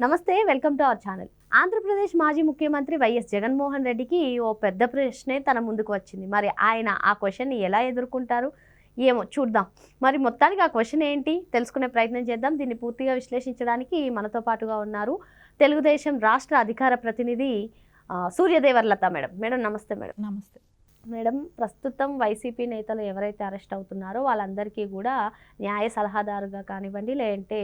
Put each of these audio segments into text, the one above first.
నమస్తే welcome to our channel. Andhra Pradesh మాజీ ముఖ్యమంత్రి వైఎస్ జగన్మోహన్ రెడ్డికి ఓ పెద్ద ప్రశ్నే తన ముందుకు వచ్చింది. మరి ఆయన ఆ క్వశ్చన్ని ఎలా ఎదుర్కొంటారు? ఏమో చూద్దాం. మరి మొత్తానికి ఆ క్వశ్చన్ ఏంటి? తెలుసుకునే ప్రయత్నం చేద్దాం. దీన్ని పూర్తిగా విశ్లేషించడానికి మనతో పాటుగా ఉన్నారు తెలుగుదేశం రాష్ట్ర అధికార ప్రతినిధి సూర్యదేవర్లత మేడం. మేడం నమస్తే మేడం. నమస్తే. మేడం ప్రస్తుతం వైసీపీ నేతలు ఎవరైతే అరెస్ట్ అవుతున్నారో వాళ్ళందరికీ కూడా న్యాయ సలహాదారుగా కానివ్వండి లేదంటే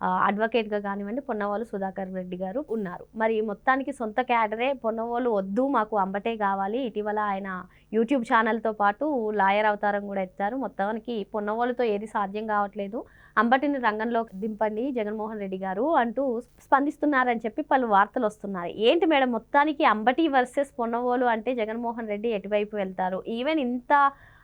అడ్వకేట్గా కానివ్వండి పొన్నవాళ్ళు సుధాకర్ రెడ్డి గారు ఉన్నారు. మరి మొత్తానికి సొంత క్యాడరే పొన్నవాళ్ళు వద్దు మాకు అంబటే కావాలి. ఇటీవల ఆయన యూట్యూబ్ ఛానల్తో పాటు లాయర్ అవతారం కూడా ఎత్తారు. మొత్తానికి పొన్నవాళ్ళతో ఏది సాధ్యం కావట్లేదు. అంబటిని రంగంలో దింపండి జగన్మోహన్ రెడ్డి గారు అంటూ స్పందిస్తున్నారని చెప్పి పలు వార్తలు వస్తున్నాయి. ఏంటి మేడం మొత్తానికి అంబటి వర్సెస్ పొన్నవోలు అంటే జగన్మోహన్ రెడ్డి ఎటువైపు వెళ్తారు? ఈవెన్ ఇంత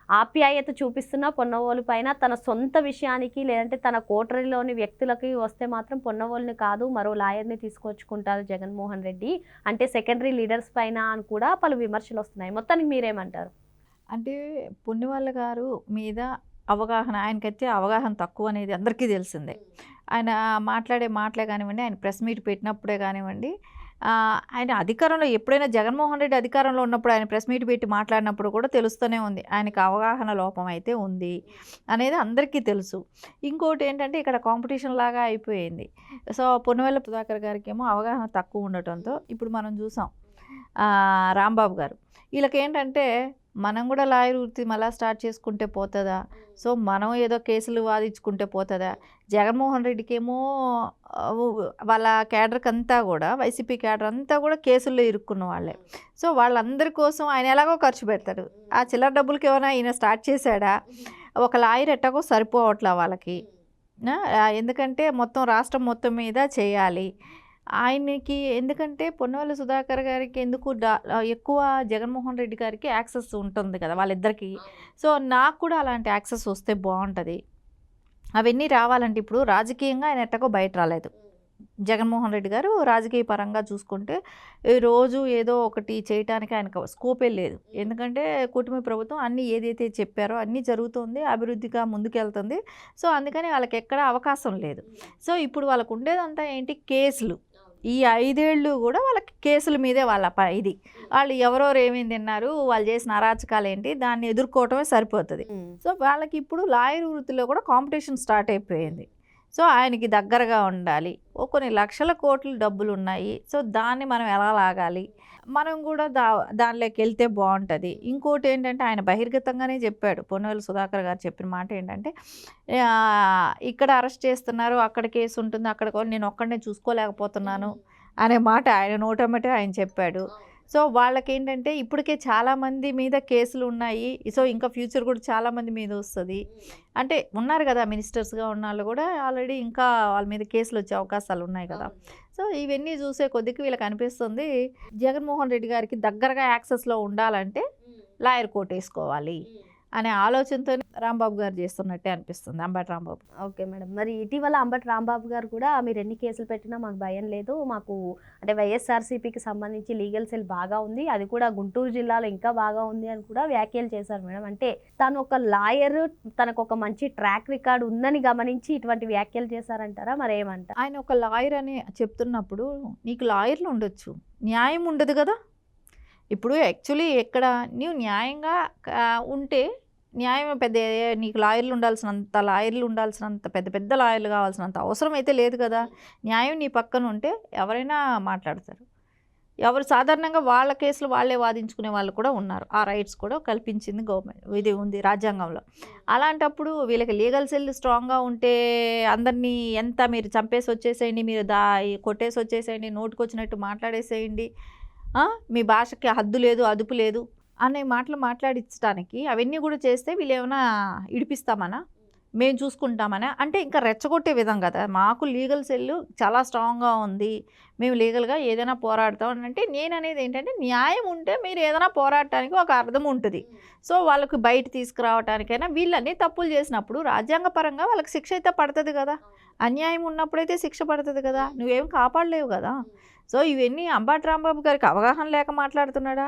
ఆప్యాయత చూపిస్తున్న పొన్నవోలు పైన తన సొంత విషయానికి లేదంటే తన కోటరీలోని వ్యక్తులకి వస్తే మాత్రం పొన్నవోలుని కాదు మరో లాయర్ని తీసుకొచ్చుకుంటారు జగన్మోహన్ రెడ్డి. అంటే సెకండరీ లీడర్స్ పైన అని కూడా పలు విమర్శలు వస్తున్నాయి. మొత్తానికి మీరేమంటారు? అంటే పుణ్యవాళ్ళ గారు మీద అవగాహన ఆయనకైతే అవగాహన తక్కువ అనేది అందరికీ తెలిసిందే. ఆయన మాట్లాడే మాటలే కానివ్వండి ఆయన ప్రెస్ మీట్ పెట్టినప్పుడే కానివ్వండి ఆయన అధికారంలో ఎప్పుడైనా జగన్మోహన్ రెడ్డి అధికారంలో ఉన్నప్పుడు ఆయన ప్రెస్ మీట్ పెట్టి మాట్లాడినప్పుడు కూడా తెలుస్తూనే ఉంది. ఆయనకు అవగాహన లోపం అయితే ఉంది అనేది అందరికీ తెలుసు. ఇంకోటి ఏంటంటే ఇక్కడ కాంపిటీషన్ లాగా అయిపోయింది. సో పొన్నవెల్ల సుధాకర్ గారికి ఏమో అవగాహన తక్కువ ఉండటంతో ఇప్పుడు మనం చూసాం. రాంబాబు గారు. వీళ్ళకి ఏంటంటే మనం కూడా లాయర్ వృత్తి మళ్ళీ స్టార్ట్ చేసుకుంటే పోతుందా? సో మనం ఏదో కేసులు వాదించుకుంటే పోతుందా? జగన్మోహన్ రెడ్డికి ఏమో ఆ, వాళ్ళ క్యాడర్కి అంతా కూడా వైసీపీ క్యాడర్ అంతా కూడా కేసుల్లో ఇరుక్కున్న వాళ్ళే. సో వాళ్ళందరి కోసం ఆయన ఎలాగో ఖర్చు పెడతాడు ఆ చిల్లర డబ్బులకి ఏమైనా ఈయన స్టార్ట్ చేశాడా? ఒక లాయర్ ఎట్టాగో సరిపోవట్లా వాళ్ళకి. ఎందుకంటే మొత్తం రాష్ట్రం మొత్తం మీద చేయాలి. ఆయనకి ఎందుకంటే పొన్నవల్లి సుధాకర్ గారికి ఎందుకు డా ఎక్కువ జగన్మోహన్ రెడ్డి గారికి యాక్సెస్ ఉంటుంది కదా వాళ్ళిద్దరికి. సో నాకు కూడా అలాంటి యాక్సెస్ వస్తే బాగుంటుంది. అవన్నీ రావాలంటే ఇప్పుడు రాజకీయంగా ఆయన ఎట్టకో బయట రాలేదు. జగన్మోహన్ రెడ్డి గారు రాజకీయ పరంగా చూసుకుంటే ఈ రోజు ఏదో ఒకటి చేయటానికి ఆయనకు స్కోపే లేదు. ఎందుకంటే కూటమి ప్రభుత్వం అన్నీ ఏదైతే చెప్పారో అన్నీ జరుగుతుంది అభివృద్ధిగా ముందుకెళ్తుంది. సో అందుకని వాళ్ళకి ఎక్కడ అవకాశం లేదు. సో ఇప్పుడు వాళ్ళకు ఉండేదంతా ఏంటి? కేసులు. ఈ ఐదేళ్ళు కూడా వాళ్ళకి కేసుల మీదే వాళ్ళ ఇది. వాళ్ళు ఎవరెవరు ఏమేమి తిన్నారు వాళ్ళు చేసిన అరాచకాలు ఏంటి దాన్ని ఎదుర్కోవటమే సరిపోతుంది. సో వాళ్ళకి ఇప్పుడు లాయర్ వృత్తిలో కూడా కాంపిటీషన్ స్టార్ట్ అయిపోయింది. సో ఆయనకి దగ్గరగా ఉండాలి. ఓ కొన్ని లక్షల కోట్ల డబ్బులు ఉన్నాయి సో దాన్ని మనం ఎలా లాగాలి? మనం కూడా దా దానిలోకి వెళ్తే బాగుంటుంది ఇంకోటి ఏంటంటే ఆయన బహిర్గతంగానే చెప్పాడు. పొన్నవేలు సుధాకర్ గారు చెప్పిన మాట ఏంటంటే ఇక్కడ అరెస్ట్ చేస్తున్నారు. అక్కడ కేసు ఉంటుంది. అక్కడ కూడా నేను ఒక్కడనే చూసుకోలేకపోతున్నాను. అనే మాట ఆయన నోటమ్మటే ఆయన చెప్పాడు. సో వాళ్ళకి ఏంటంటే ఇప్పటికే చాలామంది మీద కేసులు ఉన్నాయి. సో ఇంకా ఫ్యూచర్ కూడా చాలామంది మీద వస్తుంది. అంటే ఉన్నారు కదా మినిస్టర్స్గా ఉన్న వాళ్ళు కూడా ఆల్రెడీ ఇంకా వాళ్ళ మీద కేసులు వచ్చే అవకాశాలు ఉన్నాయి కదా. సో ఇవన్నీ చూసే కొద్దికి వీళ్ళకి అనిపిస్తుంది జగన్మోహన్ రెడ్డి గారికి దగ్గరగా యాక్సెస్లో ఉండాలంటే లాయర్ కోట్ వేసుకోవాలి. అనే ఆలోచనతో రాంబాబు గారు చేస్తున్నట్టే అనిపిస్తుంది అంబటి రాంబాబు. Okay madam. మరి ఇటీవల అంబటి రాంబాబు గారు కూడా మీరు ఎన్ని కేసులు పెట్టినా మాకు భయం లేదు. మాకు అంటే వైఎస్ఆర్సీపీకి సంబంధించి లీగల్ సెల్ బాగా ఉంది. అది కూడా గుంటూరు జిల్లాలో ఇంకా బాగా ఉంది అని కూడా వ్యాఖ్యలు చేశారు మేడం. అంటే తను ఒక లాయర్ తనకు ఒక మంచి ట్రాక్ రికార్డ్ ఉందని గమనించి ఇటువంటి వ్యాఖ్యలు చేశారంటారా? మరి ఏమంటారు ఆయన ఒక లాయర్ అని చెప్తున్నప్పుడు నీకు లాయర్లు ఉండొచ్చు. న్యాయం ఉండదు కదా. ఇప్పుడు యాక్చువల్లీ ఎక్కడ నీవు న్యాయంగా ఉంటే న్యాయం పెద్ద నీకు లాయర్లు ఉండాల్సినంత లాయర్లు ఉండాల్సినంత పెద్ద పెద్ద లాయర్లు కావాల్సినంత అవసరం అయితే లేదు కదా. న్యాయం నీ పక్కన ఉంటే ఎవరైనా మాట్లాడతారు. ఎవరు సాధారణంగా వాళ్ళ కేసులు వాళ్ళే వాదించుకునే వాళ్ళు కూడా ఉన్నారు. ఆ రైట్స్ కూడా కల్పించింది గవర్నమెంట్ ఇది ఉంది రాజ్యాంగంలో. అలాంటప్పుడు వీళ్ళకి లీగల్ సెల్ స్ట్రాంగ్గా ఉంటే అందరినీ ఎంత మీరు చంపేసి వచ్చేసేయండి మీరు దా కొట్టేసి వచ్చేసేయండి నోటుకొచ్చినట్టు మాట్లాడేసేయండి. మీ భాషకి హద్దు లేదు అదుపు లేదు. అనే మాటలు మాట్లాడించడానికి అవన్నీ కూడా చేస్తే వీళ్ళు ఏమైనా ఇడిపిస్తామనా? మేము చూసుకుంటామని? అంటే ఇంకా రెచ్చగొట్టే విధం కదా. మాకు లీగల్ సెల్ చాలా స్ట్రాంగ్గా ఉంది. మేము లీగల్గా ఏదైనా పోరాడతాం అంటే నేను అనేది ఏంటంటే న్యాయం ఉంటే మీరు ఏదైనా పోరాడటానికి ఒక అర్థం ఉంటుంది. సో వాళ్ళకి బయట తీసుకురావటానికైనా వీళ్ళన్నీ తప్పులు చేసినప్పుడు రాజ్యాంగపరంగా వాళ్ళకి శిక్ష అయితే పడుతుంది కదా. అన్యాయం ఉన్నప్పుడైతే శిక్ష పడుతుంది కదా. నువ్వేం కాపాడలేవు కదా. సో ఇవన్నీ అంబాటి రాంబాబు గారికి అవగాహన లేక మాట్లాడుతున్నాడా?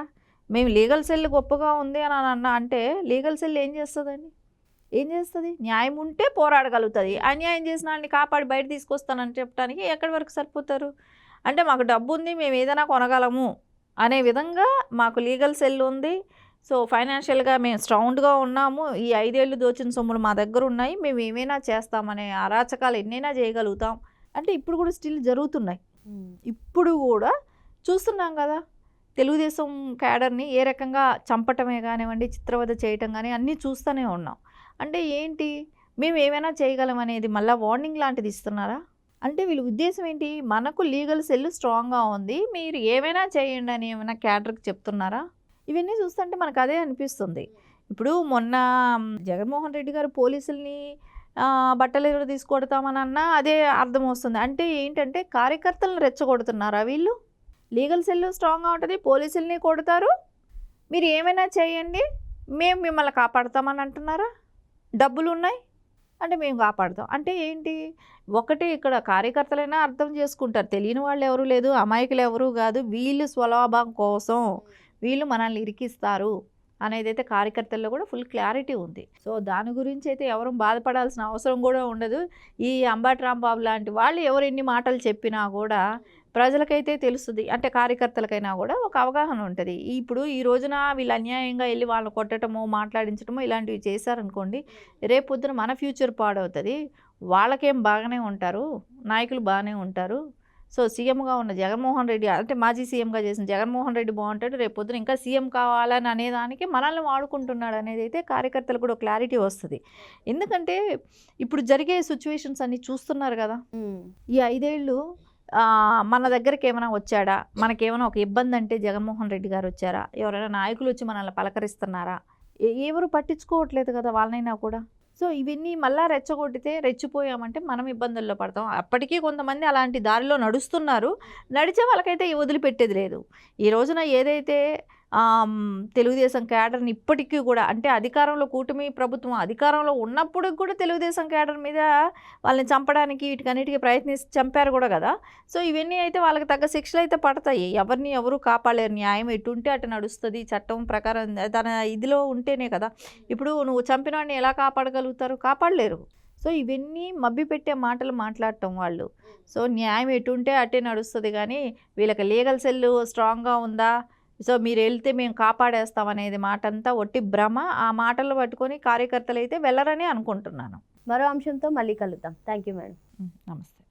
మేము లీగల్ సెల్ గొప్పగా ఉంది అని అన్న అంటే లీగల్ సెల్ ఏం చేస్తుందండి? ఏం చేస్తుంది? న్యాయం ఉంటే పోరాడగలుగుతుంది. అన్యాయం చేసిన వాళ్ళని కాపాడి బయట తీసుకొస్తానని చెప్పడానికి ఎక్కడి వరకు సరిపోతారు? అంటే మాకు డబ్బు ఉంది మేము ఏదైనా కొనగలము అనే విధంగా మాకు లీగల్ సెల్ ఉంది. సో ఫైనాన్షియల్గా మేము స్ట్రాంగ్గా ఉన్నాము. ఈ ఐదేళ్ళు దోచిన సొమ్ములు మా దగ్గర ఉన్నాయి. మేము ఏమైనా చేస్తామనే అరాచకాలు ఎన్నైనా చేయగలుగుతాం. అంటే ఇప్పుడు కూడా స్టిల్ జరుగుతున్నాయి. ఇప్పుడు కూడా చూస్తున్నాం కదా? తెలుగుదేశం క్యాడర్ని ఏ రకంగా చంపటమే కానివ్వండి చిత్రవద చేయటం కానీ అన్నీ చూస్తూనే ఉన్నాం. అంటే ఏంటి? మేము ఏమైనా చేయగలం అనేది మళ్ళీ వార్నింగ్ లాంటిది ఇస్తున్నారా? అంటే వీళ్ళ ఉద్దేశం ఏంటి? మనకు లీగల్ సెల్ స్ట్రాంగ్గా ఉంది మీరు ఏమైనా చేయండి అని ఏమైనా క్యాడర్కి చెప్తున్నారా? ఇవన్నీ చూస్తుంటే మనకు అదే అనిపిస్తుంది. ఇప్పుడు మొన్న జగన్మోహన్ రెడ్డి గారు పోలీసుల్ని బట్టలు ఎదురు తీసుకొడతామని అన్నా అదే అర్థం వస్తుంది అంటే ఏంటంటే కార్యకర్తలను రెచ్చగొడుతున్నారా వీళ్ళు? లీగల్ సెల్ స్ట్రాంగ్గా ఉంటుంది పోలీసుల్ని కొడతారు. మీరు ఏమైనా చేయండి మేము మిమ్మల్ని కాపాడతామని అంటున్నారా? డబ్బులు ఉన్నాయి అంటే మేము కాపాడుతాం. అంటే ఏంటి? ఒకటి ఇక్కడ కార్యకర్తలైనా అర్థం చేసుకుంటారు. తెలియని వాళ్ళు ఎవరు లేదు అమాయకులు ఎవరు కాదు వీళ్ళు స్వలాభం కోసం వీళ్ళు మనల్ని ఇరికిస్తారు అనేది అయితే కార్యకర్తల్లో కూడా ఫుల్ క్లారిటీ ఉంది. సో దాని గురించి అయితే ఎవరు బాధపడాల్సిన అవసరం కూడా ఉండదు. ఈ అంబటి రాంబాబు లాంటి వాళ్ళు ఎవరు ఎన్ని మాటలు చెప్పినా కూడా ప్రజలకైతే తెలుస్తుంది. అంటే కార్యకర్తలకైనా కూడా ఒక అవగాహన ఉంటుంది. ఇప్పుడు ఈ రోజున వీళ్ళు అన్యాయంగా వెళ్ళి వాళ్ళని కొట్టడమో మాట్లాడించడమో ఇలాంటివి చేశారనుకోండి రేపు పొద్దున మన ఫ్యూచర్ పాడవుతుంది. వాళ్ళకేం బాగానే ఉంటారు. నాయకులు బాగానే ఉంటారు. సో సీఎంగా ఉన్న జగన్మోహన్ రెడ్డి అంటే మాజీ సీఎంగా చేసిన జగన్మోహన్ రెడ్డి బాగుంటాడు. రేపు పొద్దున ఇంకా సీఎం కావాలని అనేదానికి మనల్ని వాడుకుంటున్నాడు అనేది అయితే కార్యకర్తలకు కూడా క్లారిటీ వస్తుంది. ఎందుకంటే ఇప్పుడు జరిగే సిచ్యువేషన్స్ అన్ని చూస్తున్నారు కదా. ఈ ఐదేళ్ళు మన దగ్గరికి ఏమైనా వచ్చాడా? మనకేమైనా ఒక ఇబ్బంది అంటే జగన్మోహన్ రెడ్డి గారు వచ్చారా? ఎవరైనా నాయకులు వచ్చి మనల్ని పలకరిస్తున్నారా? ఎవరు పట్టించుకోవట్లేదు కదా వాళ్ళనైనా కూడా. సో ఇవన్నీ మళ్ళా రెచ్చగొట్టితే రెచ్చిపోయామంటే మనం ఇబ్బందుల్లో పడతాం. అప్పటికీ కొంతమంది అలాంటి దారిలో నడుస్తున్నారు. నడిచే వాళ్ళకైతే వదిలిపెట్టేది లేదు. ఈ రోజున ఏదైతే తెలుగుదేశం క్యాడర్ని ఇప్పటికీ కూడా అంటే అధికారంలో కూటమి ప్రభుత్వం అధికారంలో ఉన్నప్పుడు కూడా తెలుగుదేశం క్యాడర్ మీద వాళ్ళని చంపడానికి వీటికన్నిటికీ ప్రయత్నించి చంపారు కూడా కదా. సో ఇవన్నీ అయితే వాళ్ళకి తగ్గ శిక్షలు అయితే పడతాయి. ఎవరిని ఎవరు కాపాడలేరు. న్యాయం ఎటు ఉంటే అటు నడుస్తుంది. చట్టం ప్రకారం తన ఇదిలో ఉంటేనే కదా. ఇప్పుడు నువ్వు చంపిన వాడిని ఎలా కాపాడగలుగుతారు? కాపాడలేరు. సో ఇవన్నీ మబ్బి పెట్టే మాటలు మాట్లాడటం వాళ్ళు. సో న్యాయం ఎటు ఉంటే నడుస్తుంది కానీ వీళ్ళకి లీగల్ సెల్ స్ట్రాంగ్గా ఉందా? సో మీరు వెళ్తే మేము కాపాడేస్తాం అనేది మాట అంతా ఒట్టి భ్రమ ఆ మాటలు పట్టుకొని కార్యకర్తలు అయితే వెళ్ళరని అనుకుంటున్నాను. మరో అంశంతో మళ్ళీ కలుద్దాం. థ్యాంక్ యూ మేడం నమస్తే.